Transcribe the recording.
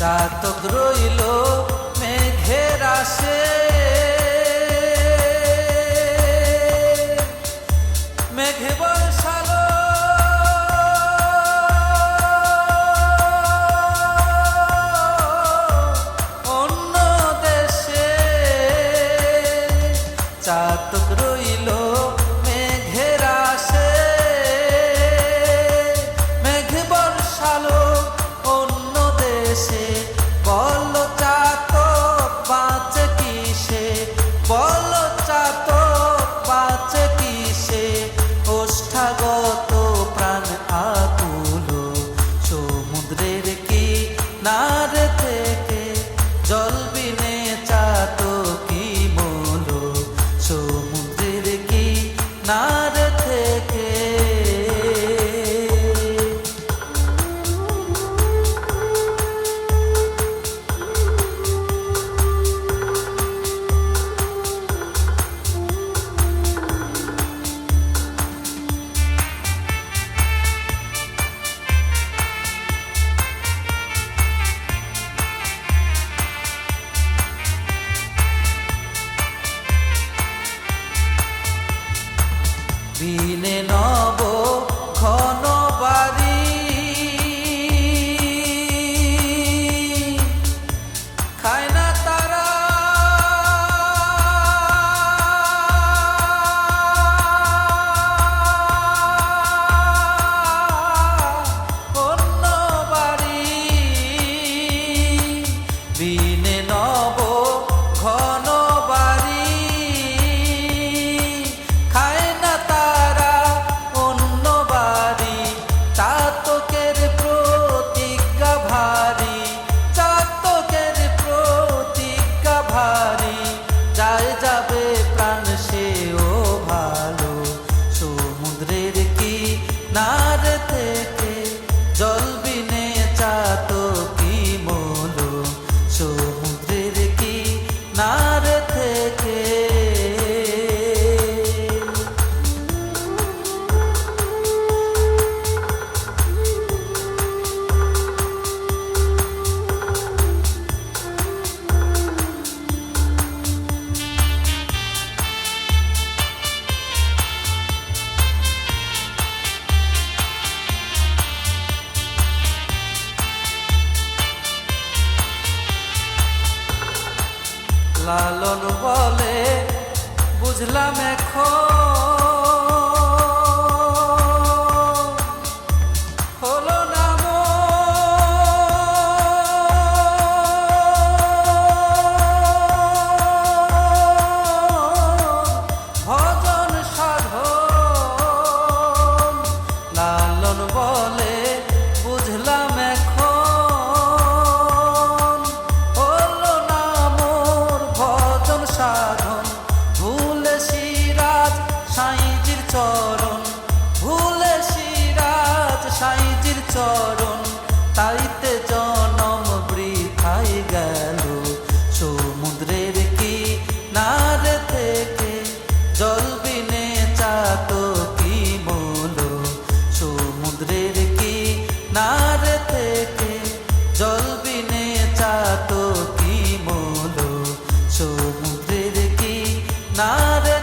চাতক রইল মেঘের আসে মেঘে বর্ষালো। অন্য দেশে চাতক রইল দেশে বল চাতক বাঁচে কিসে? বল চাতক বাঁচে কিসে? ওষ্ঠাগত প্রাণ আকুল। সমুদ্রের কি নার থেকে জল বিনে চাতকি মূল। সমুদ্রের কি নার বিনে নব লালন বলে বুঝলাম এখন তাইতে জনম বৃথাই গেল। সমুদ্রের কি নারে থেকে জল চাতো কি মূল? সমুদ্রের কি নারে থেকে জল চাতো কি মূল? সমুদ্রের কি নারে